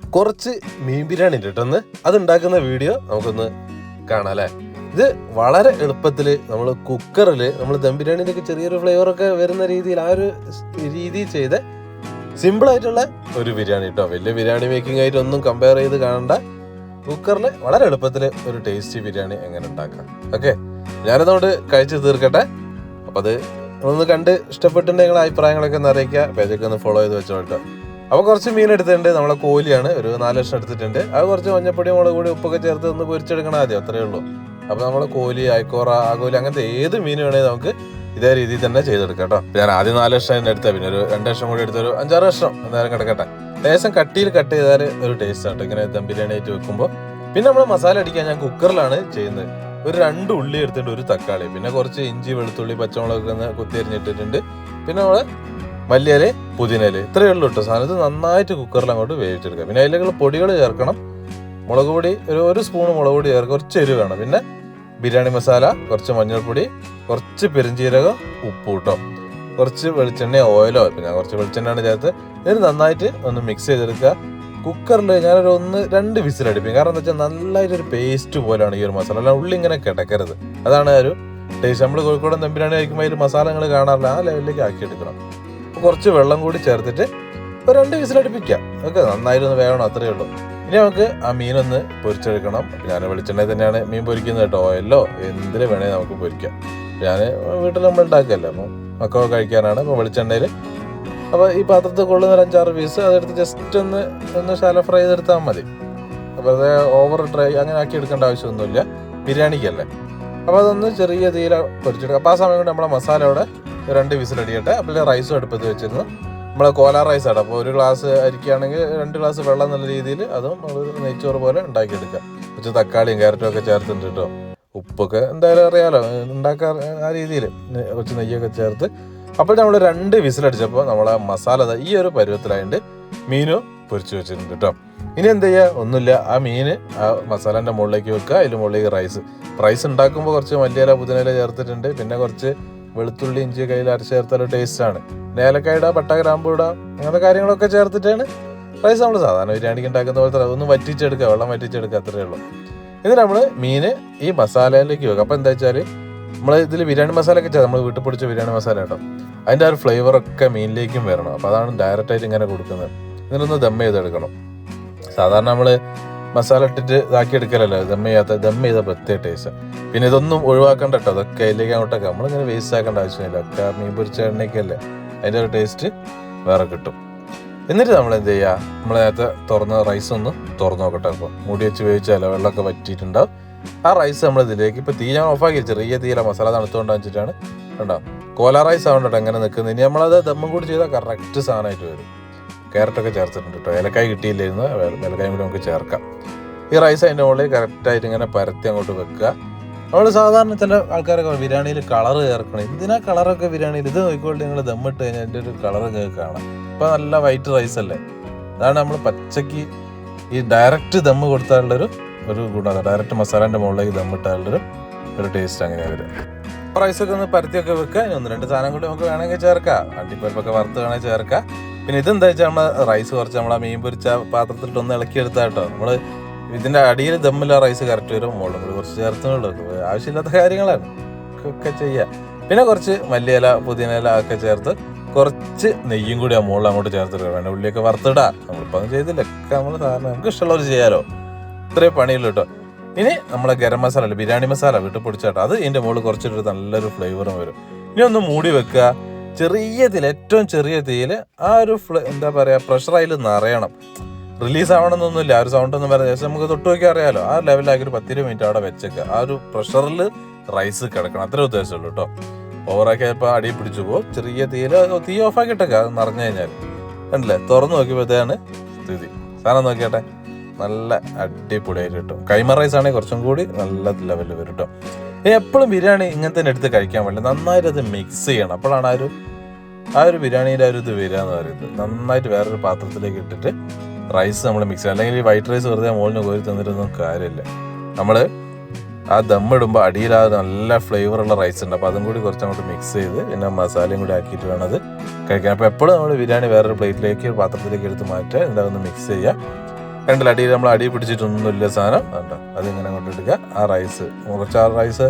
കുറച്ച് മീൻ ബിരിയാണി ഇട്ടിട്ടൊന്ന് അതുണ്ടാക്കുന്ന വീഡിയോ നമുക്കൊന്ന് കാണാം അല്ലേ? ഇത് വളരെ എളുപ്പത്തിൽ നമ്മൾ കുക്കറിൽ നമ്മൾ ദം ബിരിയാണിന്റെ ഒക്കെ ചെറിയൊരു ഫ്ലേവറൊക്കെ വരുന്ന രീതിയിൽ ആ ഒരു രീതിയിൽ ചെയ്ത് സിമ്പിളായിട്ടുള്ള ഒരു ബിരിയാണി കേട്ടോ വലിയ ബിരിയാണി മേക്കിംഗ് ആയിട്ട് ഒന്നും കമ്പയർ ചെയ്ത് കാണണ്ട. കുക്കറിൽ വളരെ എളുപ്പത്തിൽ ഒരു ടേസ്റ്റി ബിരിയാണി എങ്ങനെ ഉണ്ടാക്കാം. ഓക്കെ? ഞാനതുകൊണ്ട് കഴിച്ച് തീർക്കട്ടെ. അപ്പം അത് ഒന്ന് കണ്ട് ഇഷ്ടപ്പെട്ടിട്ടുണ്ടെങ്കിൽ അഭിപ്രായങ്ങളൊക്കെ ഒന്ന് അറിയിക്കുക. പേജൊക്കെ ഒന്ന് ഫോളോ ചെയ്ത് വെച്ചോ കേട്ടോ അപ്പോൾ കുറച്ച് മീൻ എടുത്തിട്ടുണ്ട് നമ്മളെ കോലിയാണ് ഒരു നാല് ലക്ഷം എടുത്തിട്ടുണ്ട്. അത് കുറച്ച് മഞ്ഞപ്പൊടി മുളക് കൂടി ഉപ്പൊക്കെ ചേർത്ത് ഒന്ന് പൊരിച്ചെടുക്കണം ആദ്യം അത്രേ ഉള്ളൂ. അപ്പോൾ നമ്മൾ കോലി അയക്കോറ ആകോലി അങ്ങനത്തെ ഏത് മീൻ വേണമെങ്കിൽ നമുക്ക് ഇതേ രീതിയിൽ തന്നെ ചെയ്തെടുക്കാം കേട്ടോ. ഞാൻ ആദ്യം നാല് ലക്ഷം തന്നെ എടുത്ത പിന്നെ ഒരു രണ്ട് ലക്ഷം കൂടി എടുത്തൊരു അഞ്ചാറ് ലക്ഷം എന്തായാലും കിടക്കട്ടെ. ലേശം കട്ടിയിൽ കട്ട് ചെയ്താൽ ഒരു ടേസ്റ്റ് ആട്ടോ ഇങ്ങനെ ദം ബിരിയാണി ആയിട്ട് വെക്കുമ്പോൾ പിന്നെ നമ്മൾ മസാല അടിക്കാൻ ഞാൻ കുക്കറിലാണ് ചെയ്യുന്നത്. ഒരു രണ്ട് ഉള്ളി എടുത്തിട്ട് ഒരു തക്കാളി. പിന്നെ കുറച്ച് ഇഞ്ചി വെളുത്തുള്ളി പച്ചമുളക് കുത്തി കുത്തിയരിഞ്ഞിട്ടിട്ടുണ്ട്. പിന്നെ നമ്മൾ മല്ലിയില പുതിനയില ഇത്രയേ ഉള്ളൂ കേട്ടോ സാധനം. ഇത് നന്നായിട്ട് കുക്കറിൽ അങ്ങോട്ട് വേവിച്ചെടുക്കുക. പിന്നെ അതിലേക്ക് പൊടികൾ ചേർക്കണം. മുളക് പൊടി ഒരു ഒരു സ്പൂൺ മുളക് പൊടി ചേർക്കുക. കുറച്ച് എരിവ് വേണം. പിന്നെ ബിരിയാണി മസാല കുറച്ച് മഞ്ഞൾപ്പൊടി കുറച്ച് പെരിഞ്ചീരകം ഉപ്പ് കേട്ടോ കുറച്ച് വെളിച്ചെണ്ണ ഓയിലോ പിന്നെ കുറച്ച് വെളിച്ചെണ്ണയാണ് ചേർത്ത് ഇത് നന്നായിട്ട് ഒന്ന് മിക്സ് ചെയ്തെടുക്കുക. കുക്കറിൽ ഞാനൊരു ഒന്ന് രണ്ട് വിസിൽ അടിപ്പിക്കും. കാരണം എന്താ വെച്ചാൽ നല്ലൊരു പേസ്റ്റ് പോലെയാണ് ഈ ഒരു മസാല. അല്ല ഉള്ളി ഇങ്ങനെ കിടക്കരുത്. അതാണ് ഒരു ടേസ്റ്റ് നമ്മൾ കോഴിക്കോടൻ തമ്പിരാണി കഴിക്കുമ്പോൾ അതിൽ മസാല നിങ്ങൾ കാണാറില്ല. ആ ലെവലിലേക്ക് ആക്കി എടുക്കണം കുറച്ച് വെള്ളം കൂടി ചേർത്തിട്ട് ഒരു രണ്ട് വിസിൽ അടുപ്പിക്കുക ഓക്കെ നന്നായിട്ടൊന്ന് വേണം അത്രയേ ഉള്ളൂ. ഇനി നമുക്ക് ആ മീനൊന്ന് പൊരിച്ചെടുക്കണം. ഞാൻ വെളിച്ചെണ്ണയിൽ തന്നെയാണ് മീൻ പൊരിക്കുന്നത് കേട്ടോ. ഓയിലോ എന്തിന് വേണേൽ നമുക്ക് പൊരിക്കാം. ഞാൻ വീട്ടിൽ നമ്മൾ ഉണ്ടാക്കുകയല്ലേ അപ്പം മക്കളൊക്കെ കഴിക്കാനാണ്. അപ്പോൾ വെളിച്ചെണ്ണയിൽ അപ്പോൾ ഈ പാത്രത്തിൽ കൊള്ളുന്ന ഒരു അഞ്ചാറ് പീസ് അതെടുത്ത് ജസ്റ്റ് ഒന്ന് ഒന്ന് ശാല ഫ്രൈ ചെയ്തെടുത്താൽ മതി. അപ്പോൾ അത് ഓവർ ഡ്രൈ അങ്ങനെ ആക്കി എടുക്കേണ്ട ആവശ്യമൊന്നുമില്ല. ബിരിയാണിക്കല്ലേ. അപ്പോൾ അതൊന്ന് ചെറിയ തീര പൊരിച്ചെടുക്കുക അപ്പോൾ ആ സമയം കൊണ്ട് നമ്മളെ മസാല അവിടെ രണ്ട് വിസിൽ അടിയട്ടെ അപ്പോൾ റൈസും അടുപ്പത്ത് വെച്ചിരുന്നു. നമ്മളെ റൈസ് ആണ്. അപ്പോൾ ഒരു ഗ്ലാസ് അരിക്കുകയാണെങ്കിൽ രണ്ട് ഗ്ലാസ് വെള്ളം നല്ല രീതിയിൽ അതും നമ്മളൊരു നെയ്ച്ചോറ് പോലെ ഉണ്ടാക്കിയെടുക്കുക കുറച്ച് തക്കാളിയും ക്യാരറ്റും ഒക്കെ ചേർത്തിട്ട് കേട്ടോ ഉപ്പൊക്കെ എന്തായാലും അറിയാലോ ഉണ്ടാക്കാൻ ആ രീതിയിൽ കുറച്ച് നെയ്യൊക്കെ ചേർത്ത്. അപ്പോൾ നമ്മൾ രണ്ട് വിസിലടിച്ചപ്പോൾ നമ്മളെ മസാല ദാ ഈ ഒരു പരുവത്തിലായിട്ട് മീനും പൊരിച്ചു വെച്ചിട്ടുണ്ട് കേട്ടോ ഇനി എന്ത് ചെയ്യുക ഒന്നുമില്ല. ആ മീൻ ആ മസാലേന്റെ മുകളിലേക്ക് വെക്കുക. അതിന്റെ മുകളിലേക്ക് റൈസ് റൈസ് ഉണ്ടാക്കുമ്പോൾ കുറച്ച് മല്ലിയില പുതിനയില ചേർത്തിട്ടുണ്ട്. പിന്നെ കുറച്ച് വെളുത്തുള്ളി ഇഞ്ചി കയ്യിൽ അരച്ച് ചേർത്താൽ ടേസ്റ്റാണ് ഏലക്കായ ഇടുക പട്ട ഗ്രാമ്പു ഇടുക അങ്ങനത്തെ കാര്യങ്ങളൊക്കെ ചേർത്തിട്ടാണ് റൈസ് നമ്മൾ സാധാരണ ബിരിയാണിക്ക് ഉണ്ടാക്കുന്ന പോലത്തെ ഒന്ന് വറ്റിച്ചെടുക്കുക. വെള്ളം വറ്റിച്ചെടുക്കുക അത്രയേ ഉള്ളൂ. ഇത് നമ്മൾ മീൻ ഈ മസാലയിലേക്ക് വെക്കുക അപ്പോൾ എന്താ വെച്ചാൽ നമ്മൾ ഇതിൽ ബിരിയാണി മസാല ഒക്കെ നമ്മൾ വീട്ടിൽ പൊടിച്ച ബിരിയാണി മസാല കേട്ടോ. അതിന്റെ ആ ഒരു ഫ്ലേവറൊക്കെ മീനിലേക്കും വരണം. അപ്പോൾ അതാണ് ഡയറക്റ്റായിട്ട് ഇങ്ങനെ കൊടുക്കുന്നത്. ഇതിനൊന്ന് ദം ചെയ്തെടുക്കണം. സാധാരണ നമ്മൾ മസാല ഇട്ടിട്ട് ഇതാക്കി എടുക്കലല്ലോ. ദം ചെയ്യാത്ത ദം ചെയ്ത പ്രത്യേക ടേസ്റ്റ് പിന്നെ ഇതൊന്നും ഒഴിവാക്കണ്ട കേട്ടോ അതൊക്കെ അതിലേക്ക് അങ്ങോട്ടൊക്കെ. നമ്മളിങ്ങനെ വേസ്റ്റ് ആക്കേണ്ട ആവശ്യമില്ല. ഒക്കെ മീൻ പൊരിച്ച എണ്ണയ്ക്കല്ലേ അതിന്റെ ഒരു ടേസ്റ്റ് വേറെ കിട്ടും. എന്നിട്ട് നമ്മൾ എന്ത് ചെയ്യുക നമ്മൾ നേരത്തെ തുറന്ന റൈസ് ഒന്ന് തുറന്നു നോക്കട്ടെ. അപ്പോൾ മൂടി വെച്ച് വേവിച്ചാലോ വെള്ളമൊക്കെ വറ്റിയിട്ടുണ്ടാവും. ആ റൈസ് നമ്മൾ ഇതിലേക്ക് ഇപ്പോൾ തീ ഞാൻ ഓഫാക്കി ചെറിയ തീയില മസാല തണുത്തുകൊണ്ട് വെച്ചിട്ടാണ്. ഉണ്ടാവും കോല റൈസ് ആവണ്ട എങ്ങനെ നിൽക്കുന്നത് ഇനി നമ്മളത് ദമ്മും കൂടി ചെയ്താൽ കറക്റ്റ് സാധനമായിട്ട് വരും. ക്യാരറ്റൊക്കെ ചേർത്തിട്ടുണ്ട് കേട്ടോ ഏലക്കായ് കിട്ടിയില്ലായിരുന്നു. ഏലക്കായും കൂടി നമുക്ക് ചേർക്കാം. ഈ റൈസ് അതിന്റെ മുകളിൽ കറക്റ്റായിട്ട് ഇങ്ങനെ പരത്തി അങ്ങോട്ട് വെക്കുക. നമ്മൾ സാധാരണ ചില ആൾക്കാരൊക്കെ ബിരിയാണിയിൽ കളർ ചേർക്കണം. എന്തിനാ കളറൊക്കെ ബിരിയാണിയിൽ ഇത് നോക്കിക്കോട്ടെ നിങ്ങൾ ദമ്മിട്ട് കഴിഞ്ഞാൽ അതിന്റെ ഒരു കളർ കാണാം. ഇപ്പം നല്ല വൈറ്റ് റൈസ് അല്ലേ? അതാണ് നമ്മൾ പച്ചയ്ക്ക് ഈ ഡയറക്റ്റ് ദമ്മ് കൊടുത്താലുള്ളൊരു ഒരു ഗുണമാണ് ഡയറക്റ്റ് മസാലേന്റെ മുകളിലേക്ക് ദമ്മിട്ടാലുള്ളൊരു ഒരു ടേസ്റ്റ് അങ്ങനെ വരും റൈസൊക്കെ ഒന്ന് പരത്തിയൊക്കെ വെക്കുക ഇനി ഒന്ന് രണ്ട് സാധനം കൂടി നമുക്ക് വേണമെങ്കിൽ ചേർക്കാം. അണ്ടിപ്പരിപ്പൊക്കെ വറുത്ത് വേണമെങ്കിൽ ചേർക്കാം. പിന്നെ ഇതെന്താ വെച്ചാൽ നമ്മൾ റൈസ് കുറച്ച് നമ്മൾ ആ മീൻ പൊരിച്ച പാത്രത്തിലിട്ട് ഒന്ന് ഇളക്കിയെടുത്താട്ടോ നമ്മൾ ഇതിന്റെ അടിയിൽ ദമ്മില്ല റൈസ് കറക്റ്റ് വരും മുകളിലും കൂടി കുറച്ച് ചേർത്തുകൊണ്ടൊക്കെ ആവശ്യമില്ലാത്ത കാര്യങ്ങളാണ്. ഒക്കെ ചെയ്യാം. പിന്നെ കുറച്ച് മല്ലിയില പുതിനയില ഒക്കെ ചേർത്ത് കുറച്ച് നെയ്യും കൂടി ആ മുകളിൽ അങ്ങോട്ട് ചേർത്തിട്ട് വേണ്ട ഉള്ളിയൊക്കെ വറുത്തിടാ. നമ്മളിപ്പോൾ അത് ചെയ്തില്ല. ഒക്കെ നമ്മൾ സാധാരണ നമുക്ക് ഇഷ്ടമുള്ളവർ ചെയ്യാലോ. ഇത്രയും പണിയുള്ളൂ കേട്ടോ. ഇനി നമ്മളെ ഗരം മസാല അല്ല ബിരിയാണി മസാല വിട്ട് പൊടിച്ചാട്ടോ. അത് ഇതിന്റെ മുകളിൽ കുറച്ചിട്ട് നല്ലൊരു ഫ്ലേവറും വരും. ഇനി ഒന്ന് മൂടി വെക്കുക. ചെറിയ തീയിൽ ഏറ്റവും ചെറിയ തീയിൽ ആ ഒരു ഫ്ലേ എന്താ പറയുക പ്രഷർ അതിൽ നിറയണം. റിലീസ് ആവണമെന്നൊന്നുമില്ല ആ ഒരു സൗണ്ട് എന്ന് പറയുന്നത് ശേഷം നമുക്ക് തൊട്ട് നോക്കി അറിയാലോ. ആ ലെവലാക്കി ഒരു പത്തിരി മിനിറ്റ് അവിടെ വെച്ചേക്കുക ആ ഒരു പ്രഷറിൽ റൈസ് കിടക്കണം. അത്രേ ഉദ്ദേശമുള്ളൂ കേട്ടോ ഓവറാക്കി ഇപ്പോൾ അടി പിടിച്ചു പോകും ചെറിയ തീയിൽ തീ ഓഫാക്കിയിട്ടൊക്കെ അത് നിറഞ്ഞു കഴിഞ്ഞാൽ കണ്ടില്ലേ? തുറന്നു നോക്കിയപ്പോഴത്തേക്കാണ് സ്ഥിതി. സാധനം നോക്കിയാട്ടെ? നല്ല അടിപൊളിയായിട്ട് കിട്ടും. കൈമ റൈസ് ആണെങ്കിൽ കുറച്ചും കൂടി നല്ല ലെവലിൽ വരും കേട്ടോ എപ്പോഴും ബിരിയാണി ഇങ്ങനെ തന്നെ എടുത്ത് കഴിക്കാൻ പറ്റില്ല നന്നായിട്ട് അത് മിക്സ് ചെയ്യണം. അപ്പോഴാണ് ആ ഒരു ആ ഒരു ബിരിയാണിയുടെ ആ ഒരു ഇത് വരിക എന്ന് പറയുന്നത്. നന്നായിട്ട് വേറൊരു പാത്രത്തിലേക്ക് ഇട്ടിട്ട് റൈസ് നമ്മൾ മിക്സ് അല്ലെങ്കിൽ ഈ വൈറ്റ് റൈസ് വെറുതെ മോളിന് കോരി തന്നിട്ടൊന്നും കാര്യമില്ല. നമ്മൾ ആ ദമ്മിടുമ്പോൾ അടിയിൽ ആ നല്ല ഫ്ലേവറുള്ള റൈസ് ഉണ്ട്. അപ്പോൾ അതും കൂടി കുറച്ച് അങ്ങോട്ട് മിക്സ് ചെയ്ത് പിന്നെ മസാലയും കൂടി ആക്കിയിട്ട് വേണം അത് കഴിക്കാൻ. അപ്പോൾ എപ്പോഴും നമ്മൾ ബിരിയാണി വേറൊരു പ്ലേറ്റിലേക്ക് പാത്രത്തിലേക്ക് എടുത്ത് മാറ്റുക. എന്നിട്ട് ഒന്ന് മിക്സ് ചെയ്യുക. രണ്ടിൽ അടിയിൽ നമ്മൾ അടി പിടിച്ചിട്ടൊന്നുമില്ല സാധനം. കണ്ടോ? അതിങ്ങനെ അങ്ങോട്ട് എടുക്കുക ആ റൈസ് കുറച്ച് ആ റൈസ്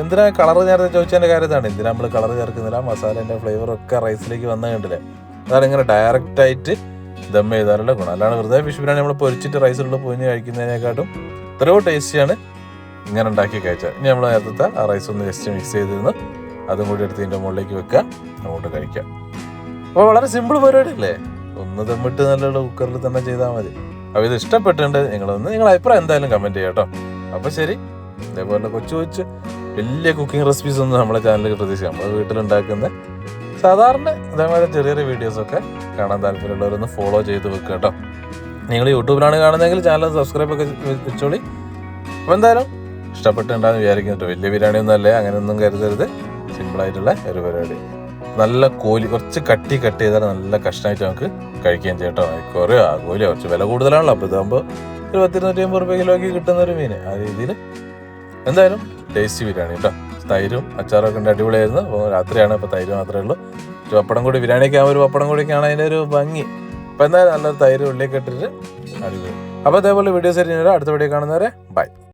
എന്തിനാ കളർ നേരത്തെ ചോദിച്ചതിന്റെ കാര്യത്താണ്. എന്തിനാ നമ്മൾ കളർ ചേർക്കുന്നില്ല? മസാലേന്റെ ഫ്ലേവറൊക്കെ റൈസിലേക്ക് വന്നു കണ്ടില്ലേ? അതാണ് ഇങ്ങനെ ഡയറക്റ്റ് ആയിട്ട് ദം ചെയ്താലുള്ള ഗുണം. അല്ലാണ്ട് വെറുതെ ഫിഷ് ബിരിയാണി നമ്മൾ പൊരിച്ചിട്ട് റൈസിലുള്ള പൊരിഞ്ഞ് കഴിക്കുന്നതിനെക്കാട്ടും എത്രയോ ടേസ്റ്റിയാണ് ഇങ്ങനെ ഉണ്ടാക്കി കഴിച്ചാൽ ഇനി നമ്മൾ നേരത്തെ ആ റൈസ് ഒന്ന് ജസ്റ്റ് മിക്സ് ചെയ്തിരുന്നു അതും കൂടി എടുത്ത് ഇതിന്റെ മുകളിലേക്ക് വെക്കുക. അങ്ങോട്ട് കഴിക്കാം അപ്പോൾ വളരെ സിമ്പിൾ പരിപാടി അല്ലേ ഒന്ന് ദമ്മിട്ട് നല്ല കുക്കറിൽ തന്നെ ചെയ്താൽ മതി. അപ്പോൾ ഇത് ഇഷ്ടപ്പെട്ടിട്ടുണ്ട് നിങ്ങളൊന്ന് നിങ്ങളുടെ അഭിപ്രായം എന്തായാലും കമന്റ് ചെയ്യാം കേട്ടോ. അപ്പോൾ ശരി. ഇതേപോലെ കൊച്ചു കൊച്ചു വലിയ കുക്കിംഗ് റെസിപ്പീസ് ഒന്നും നമ്മളെ ചാനലിൽ പ്രതീക്ഷിക്കാം. നമ്മൾ വീട്ടിലുണ്ടാക്കുന്ന സാധാരണ ഇതേപോലെ ചെറിയ ചെറിയ വീഡിയോസൊക്കെ കാണാൻ താല്പര്യമുള്ളവരൊന്ന് ഫോളോ ചെയ്ത് വെക്കുക കേട്ടോ. നിങ്ങൾ യൂട്യൂബിലാണ് കാണുന്നതെങ്കിൽ ചാനൽ സബ്സ്ക്രൈബ് ഒക്കെ വെച്ചോളി. അപ്പോൾ എന്തായാലും ഇഷ്ടപ്പെട്ടുണ്ടാകുന്ന വിചാരിക്കുന്നു കേട്ടോ വലിയ ബിരിയാണി ഒന്നും അല്ലേ? അങ്ങനെയൊന്നും കരുതരുത്. സിമ്പിളായിട്ടുള്ള ഒരു പരിപാടി. നല്ല കോലി കുറച്ച് കട്ടി കട്ട് ചെയ്താൽ നല്ല കഷ്ണമായിട്ട് നമുക്ക് കഴിക്കുകയും ചെയ്യാം കേട്ടോ കുറേ ആ കോലി കുറച്ച് വില കൂടുതലാണല്ലോ. അപ്പോൾ ഇതാകുമ്പോൾ ഒരു പത്തിരുന്നൂറ്റി അമ്പത് റുപ്യ കിലോയ്ക്ക് കിട്ടുന്ന ഒരു മീൻ ആ രീതിയിൽ എന്തായാലും ടേസ്റ്റി ബിരിയാണി കേട്ടോ തൈരും അച്ചാറൊക്കെ ഉണ്ട് അടിപൊളിയായിരുന്നു. അപ്പോൾ രാത്രിയാണ് ഇപ്പോൾ തൈര് മാത്രമേ ഉള്ളൂ. ഒരു പപ്പടം കൂടി ബിരിയാണിക്ക് ആ ഒരു പപ്പടം കൂടിയൊക്കെയാണ് അതിന്റെ ഒരു ഭംഗി. അപ്പോൾ എന്തായാലും നല്ലൊരു തൈര് ഉള്ളിലേക്ക് ഇട്ടിട്ട് അടിപൊളി. അപ്പോൾ അതേപോലെ വീഡിയോസ് ആയിട്ട് അടുത്ത വീഡിയോ കാണുന്നവരെ ബൈ